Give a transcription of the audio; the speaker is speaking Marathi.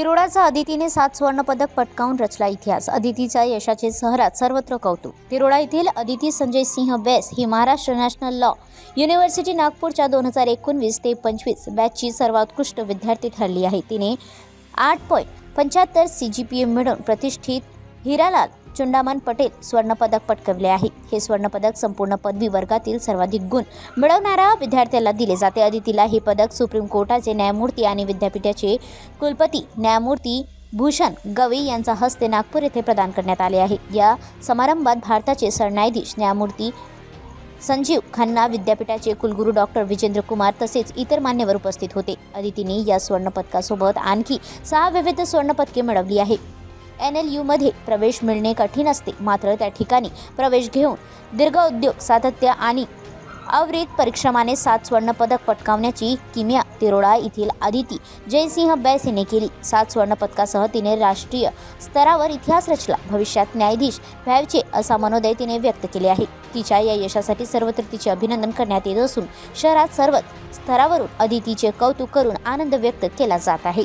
तिरोडाचा अदितीने सात सुवर्णपदक पटकावून रचला इतिहास. अदितीच्या यशाचे शहरात सर्वत्र कौतुक. तिरोडा येथील अदिती संजय सिंह बेस ही महाराष्ट्र नॅशनल लॉ युनिव्हर्सिटी नागपूरच्या दोन हजार एकोणवीस ते पंचवीस बॅचची सर्वोत्कृष्ट विद्यार्थी ठरली आहे. तिने आठ पॉईंट पंच्याहत्तर सी जी पी एम मिळवून प्रतिष्ठित हिरालाल चुंडामन पटेल स्वर्णपदक पटकवले आहे. हे स्वर्णपदक संपूर्ण पदवी वर्गातील सर्वाधिक गुण मिळवणाऱ्या विद्यार्थ्याला दिले जाते. अदितीला हे पदक सुप्रीम कोर्टाचे न्यायमूर्ती आणि विद्यापीठाचे कुलपती न्यायमूर्ती भूषण गवई यांच्या हस्ते नागपूर येथे प्रदान करण्यात आले आहे. या समारंभात भारताचे सरन्यायाधीश न्यायमूर्ती संजीव खन्ना विद्यापीठाचे कुलगुरू डॉक्टर विजेंद्र कुमार तसेच इतर मान्यवर उपस्थित होते. अदितीने या स्वर्णपदकासोबत आणखी सहा विविध स्वर्णपदके मिळवली आहे एन एल यूमध्ये प्रवेश मिळणे कठीण असते. मात्र त्या ठिकाणी प्रवेश घेऊन दीर्घ उद्योग सातत्य आणि अवरित परिश्रमाने सात स्वर्णपदक पटकावण्याची किमिया तिरोडा येथील आदिती जयसिंह बैस हिने केली. सात स्वर्णपदकासह तिने राष्ट्रीय स्तरावर इतिहास रचला. भविष्यात न्यायाधीश व्हायचे असा मनोदय तिने व्यक्त केले आहे. तिच्या या यशासाठी सर्वत्र तिचे अभिनंदन करण्यात येत असून शहरात सर्व स्तरावरून अदितीचे कौतुक करून आनंद व्यक्त केला जात आहे.